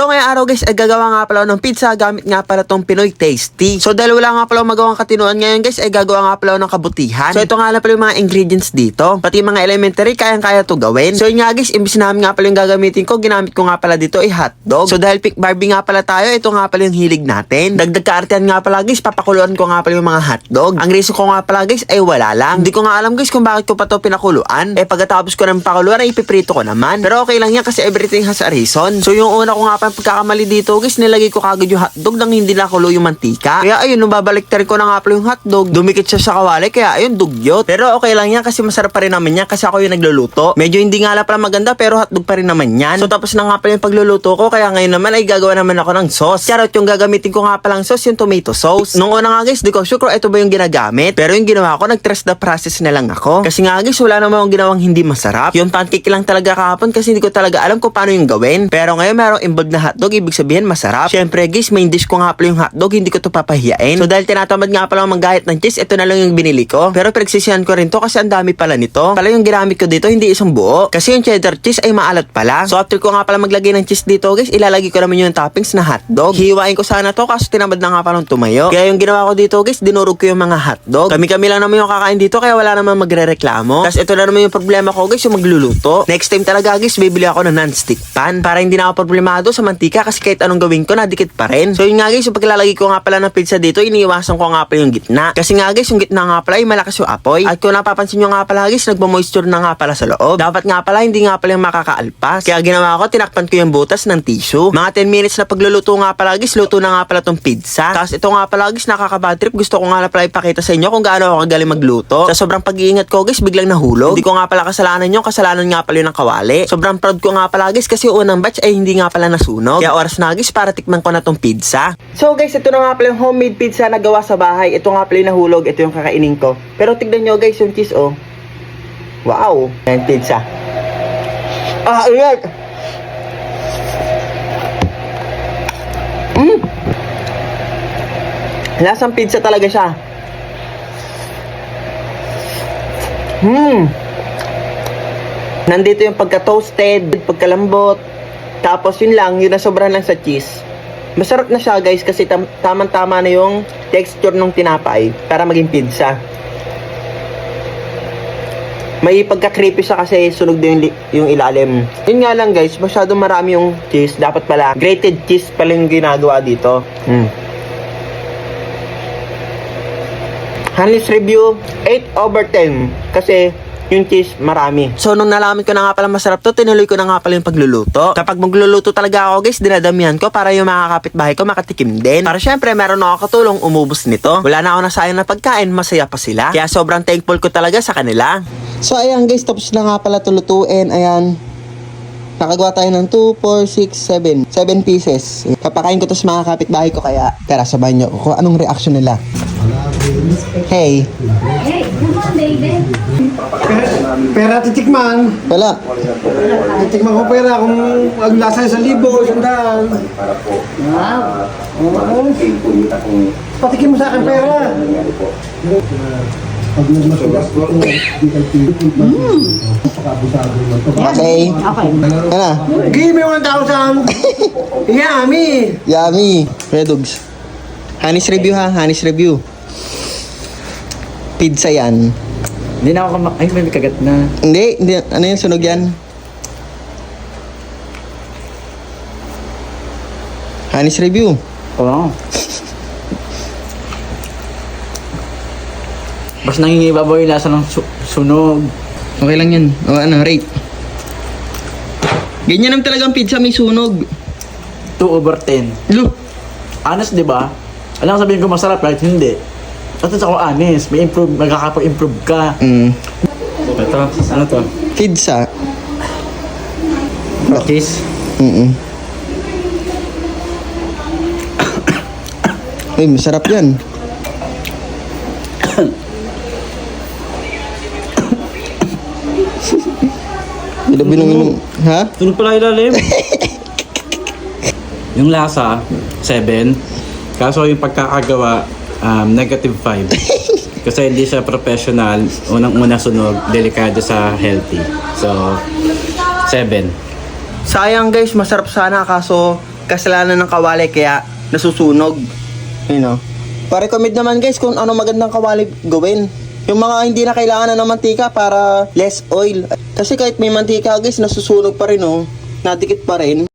So ngayong araw guys, ay gagawa nga pala ng pizza gamit nga pala tong Pinoy Tasty. So dahil wala nga pala magawang katinuan ngayon guys, ay gagawa nga pala ng kabutihan. So ito nga lang pala yung mga ingredients dito. Pati mga elementary, kayang-kaya to gawin. So yun nga guys, imbis namin nga pala yung gagamitin ko, ginamit ko nga pala dito ay hotdog. So dahil pick Barbie nga pala tayo, ito nga pala yung hilig natin. Dagdag kaartihan nga pala guys, papakuluan ko nga pala yung mga hotdog. Ang reason ko nga pala guys ay wala lang. Hindi ko nga alam guys kung bakit ko pa to pinakuluan. Eh pagkatapos ko ng pakuluan ay ipiprito ko naman. Pero okay lang yan kasi everything has a reason. So yung una ko nga pa pagkakamali dito guys, nilagay ko kagad yung hotdog nang hindi nakulo yung mantika. Kaya ayun, nung babalik ko na nga pala yung hotdog, dumikit siya sa kawali kaya ayun, dugyot. Pero okay lang yan kasi masarap pa rin naman yan kasi ako yung nagluluto. Medyo hindi nga pala maganda pero hotdog pa rin naman yan. So tapos na nga pala yung pagluluto ko kaya ngayon naman ay gagawa naman ako ng sauce. Charot yung gagamitin ko nga palang sauce, yung tomato sauce. Nung una nga guys, di ko sure ito ba yung ginagamit. Pero yung ginawa ko, nag-trust the process na lang ako. Kasi nga guys, wala naman akong ginawang hindi masarap. Yung pancake lang talaga kahapon kasi hindi ko talaga alam kung paano yung gawin. Pero ngayon merong involved na hotdog, ibig sabihin masarap. Syempre guys, main dish ko nga pala yung hotdog, hindi ko to papahiyain. So dahil tinatamad nga pala manggahit ng cheese, ito na lang yung binili ko. Pero pinagsisihan ko rin to kasi ang dami pala nito. Pala yung ginamit ko dito, hindi isang buo. Kasi yung cheddar cheese ay maalat pala. So after ko nga pala maglagay ng cheese dito guys, ilalagay ko naman yung toppings na hotdog. Hihiwain ko sana to kasi tinamad na nga palang tumayo. Kaya yung ginawa ko dito guys, dinurog ko yung mga hotdog. Kami-kami lang naman yung kakain dito kaya wala naman magre-reklamo. Tapos ito na naman yung problema ko guys, yung magluluto. Next time talaga guys, bibili ako ng non-stick pan para hindi na ako problemado sa mantika kasi kahit anong gawin ko, nadikit pa rin. So yun nga guys, yung paglalagay ko nga pala ng pizza dito, iniiwasan ko nga pala yung gitna. Kasi nga guys, yung gitna nga pala ay malakas yung apoy. At kung napapansin nyo nga pala guys, nagmamoisture na nga pala sa loob. Dapat nga pala, hindi nga pala yung makakaalpas. Kaya ginawa ko, tinakpan ko yung butas ng tissue. Mga 10 minutes na pagluluto nga pala guys, luto na nga pala tong pizza. Tapos ito nga pala guys, nakaka-bad trip. Gusto ko nga pala ipakita sa inyo kung gaano ako kagaling magluto. Sa sobrang pag-iingat ko guys, biglang nahulog. Hindi ko nga pala kasalanan yung kasalanan nga pala yung ng kawali. Sobrang proud ko nga pala guys kasi unang batch ay hindi nga pala nasunog. Kaya oras na guys para tikman ko na tong pizza. So guys, ito na nga pala yung homemade pizza na gawa sa bahay. Ito nga pala yung nahulog. Ito yung kakainin ko. Pero tignan nyo guys yung cheese oh. Wow! Ayan, pizza. Ah, ingat! Mm! Lasang pizza talaga siya. Hmm. Nandito yung pagka-toasted, pagkalambot. Tapos yun lang, yun na sobrang lang sa cheese. Masarap na siya guys kasi tam- tamang-tama na yung texture ng tinapay para maging pizza. May pagka-creepy siya kasi sunog din yung, yung ilalim. Yun nga lang guys, masyadong marami yung cheese. Dapat pala, grated cheese pala yung ginagawa dito. Hmm. Honest review, 8 over 10. Kasi yung cheese marami. So nung nalaman ko na nga pala masarap to, tinuloy ko na nga pala yung pagluluto. Kapag magluluto talaga ako guys, dinadamihan ko para yung mga kapitbahay ko makatikim din. Para syempre meron ako katulong umubos nito. Wala na ako nasayang na pagkain, masaya pa sila. Kaya sobrang thankful ko talaga sa kanila. So ayan guys, tapos na nga pala tulutuin. Ayan. Nakagawa tayo ng 2, 4, 6, 7. 7 pieces. Papakain ko to sa mga kapitbahay ko kaya tara sabayan nyo kung anong reaction nila. Hey. Hey. Pera titikman. Wala. Titikman ko pera kung ang lasa sa libo, isang daan. Wow. Oo. Patikin mo sa akin pera. Okay. Okay. Ano? Give me 1,000. Yummy. Yummy. Red dogs. Hanis review ha, Hanis review. Pizza yan. Hindi na ako kama... Ay, may kagat na. Hindi, hindi. Ano yung sunog yan? Hanis review. Oo. Bas nangingibabaw yung lasa ng su- sunog. Okay lang yan. O ano, rate. Ganyan naman talagang pizza, may sunog. 2 over 10. Lo, Honest, di ba? Alam ko sabihin ko masarap, right? Hindi. At ako honest. May improve, magkakapag-improve ka. mm, Ito, ano to? pizza. Cheese. Mm Uy, masarap yan. Bila binong Ha? Tunog pala ilalim. yung lasa, 7. Kaso yung pagkakagawa, um, negative 5. Kasi hindi siya professional. Unang-una sunog, delikado sa healthy. So, 7. Sayang guys, masarap sana kaso kasalanan ng kawali kaya nasusunog. You know. Pa-recommend naman guys kung ano magandang kawali gawin. Yung mga hindi na kailangan na ng mantika para less oil. Kasi kahit may mantika guys, nasusunog pa rin oh. Nadikit pa rin.